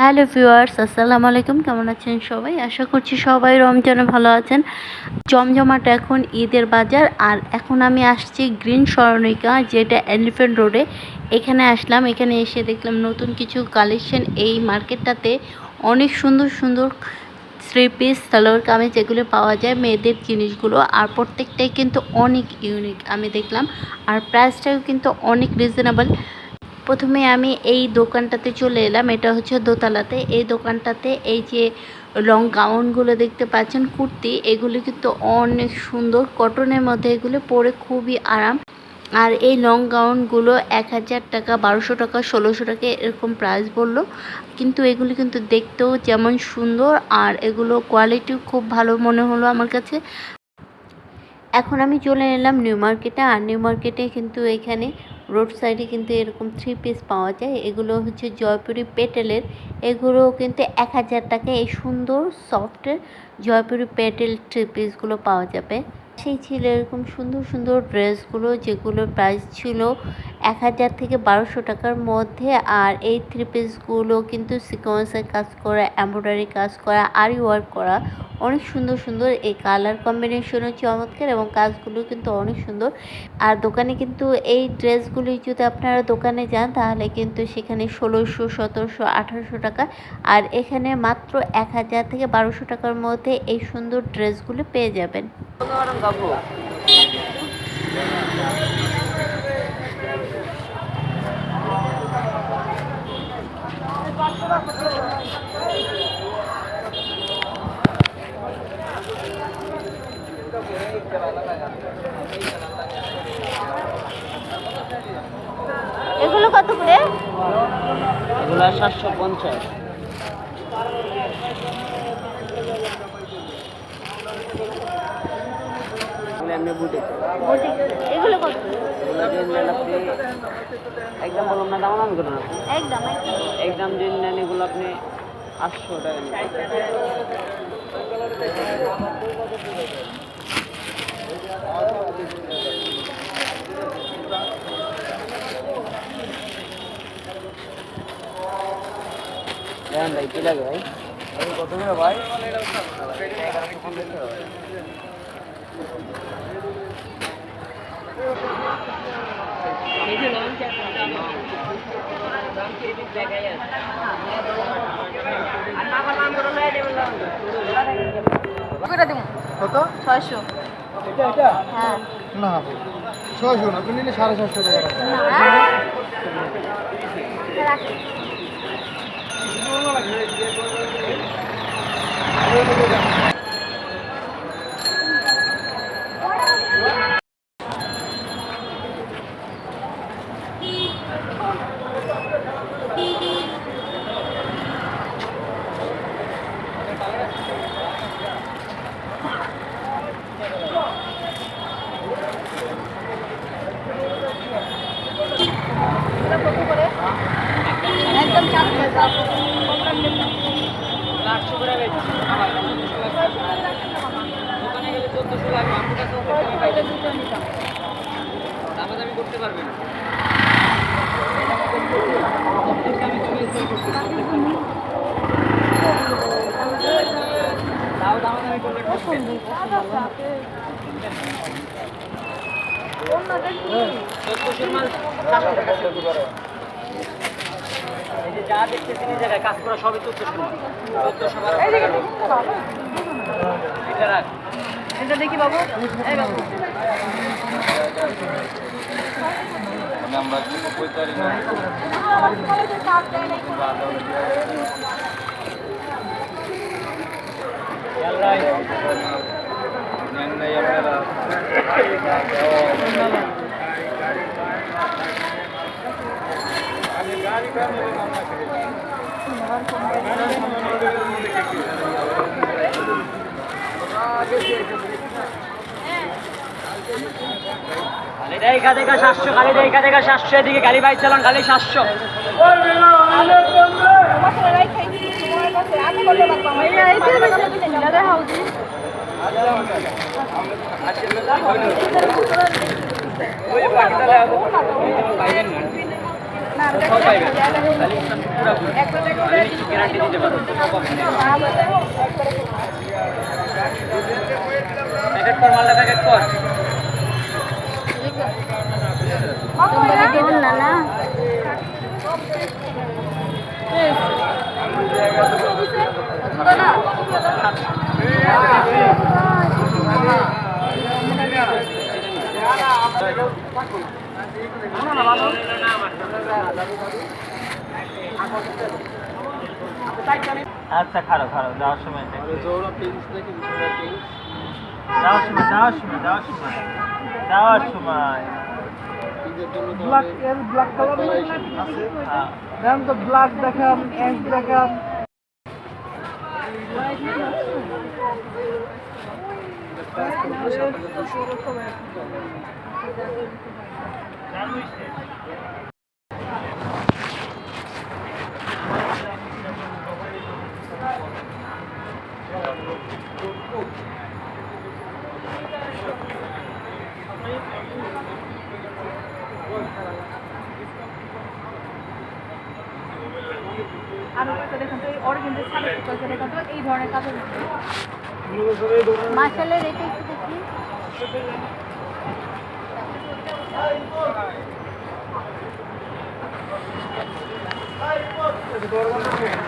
Hello viewers, আসসালামু আলাইকুম। কেমন আছেন সবাই? আশা করছি সবাই রমজানে ভালো আছেন। জমজমাট এখন ঈদের বাজার, আর এখন আমি আসছি গ্রিন স্মরণিকা যেটা এলিফেন্ট রোডে। এখানে আসলাম, এখানে এসে দেখলাম নতুন কিছু কালেকশন। এই মার্কেটটাতে অনেক সুন্দর সুন্দর থ্রি পিস সালোয়ার কামিজ এগুলো পাওয়া যায়, মেয়েদের জিনিসগুলো। আর প্রত্যেকটাই কিন্তু অনেক ইউনিক, আমি দেখলাম। আর প্রাইসটাও কিন্তু অনেক রিজনেবল। প্রথমে আমি এই দোকানটাতে চলে এলাম, এটা হচ্ছে দোতলাতে। এই দোকানটাতে এই যে লং গাউনগুলো দেখতে পাচ্ছেন, কুর্তি, এগুলি কিন্তু অনেক সুন্দর। কটনের মধ্যে এগুলো পরে খুবই আরাম। আর এই লং গাউনগুলো এক হাজার টাকা, বারোশো টাকা, ষোলোশো টাকা এরকম প্রাইস বলল। কিন্তু এগুলি কিন্তু দেখতেও যেমন সুন্দর আর এগুলো কোয়ালিটিও খুব ভালো মনে হলো আমার কাছে। এখন আমি চলে এলাম নিউ মার্কেটে, আর নিউ মার্কেটে কিন্তু এখানে রোড সাইডে কিন্তু এরকম থ্রি পিস পাওয়া যায়। এগুলো হচ্ছে জয়পুরি পেটেলের। এগুলো কিন্তু এক হাজার টাকা এই সুন্দর সফটের জয়পুরি পেটেল থ্রি পিসগুলো পাওয়া যাবে। সেই ছিল এরকম সুন্দর সুন্দর ড্রেসগুলো যেগুলোর প্রাইস ছিল এক হাজার থেকে বারোশো টাকার মধ্যে। আর এই থ্রি পিসগুলো কিন্তু সিকোয়েন্সের কাজ করা এমব্রয়ডারি কাজ করা আরি ওয়ার্ক করা অনেক সুন্দর সুন্দর। এই কালার কম্বিনেশনও চমৎকার এবং কাজগুলো কিন্তু অনেক সুন্দর। আর দোকানে কিন্তু এই ড্রেসগুলি যদি আপনারা দোকানে যান, তাহলে কিন্তু সেখানে ষোলোশো, সতেরোশো, আঠারোশো টাকা। আর এখানে মাত্র এক হাজার থেকে বারোশো টাকার মধ্যে এই সুন্দর ড্রেসগুলো পেয়ে যাবেন। এগুলো কত করে? এগুলো সাতশো পঞ্চাশ। এমনি বুটে এগুলো কত? একদম বললাম না দাম আমি একদম একদম যদি নেন এগুলো আপনি আটশো টাকা ভাই কি লাগে ভাই কত ভাই? কত? ছয়শো। হ্যাঁ। না ছয়শো না আপনি নিলে সাড়ে সাতশো টাকা। একদম চার আটশো করে বেচছি দোকানে গেলে চোদ্দশো লাগবে আমার কাছে দামাদামি করতে পারবেন তাও দামাদামি করলে। চোদ্দশোর মাল সাতশো টাকা সেল করে। এই যে যা দেখতেছেন এই জায়গায় কাজ করা সবই চোদ্দশো চোদ্দশো বারো এটা রাখ। এটা দেখি বাবু। এই বাবু। আমরা পারি না। আপনারা। খালি দেখা দেখা সাতশো খালি দেখা দেখা সাতশো এদিকে গাড়ি বাইক চালান খালি সাতশো সব পাইবেন তাহলে পুরো গ্যারান্টি দিতে পারো প্যাকেট কর মালটা প্যাকেট কর না না আচ্ছা খারাপ খারাপ যাওয়ার সময় যাওয়ার সময় যাওয়ার সময় যাওয়ার সময় যাওয়ার সময়। ব্ল্যাক এর ব্ল্যাক কালার হ্যাঁ। দেন তো ব্ল্যাক দেখান অ্যাশ দেখান। আর একটা দেখুন তো এই এই ধরনের কাপড়। মাসালের এটা একটু দেখি। Gracias.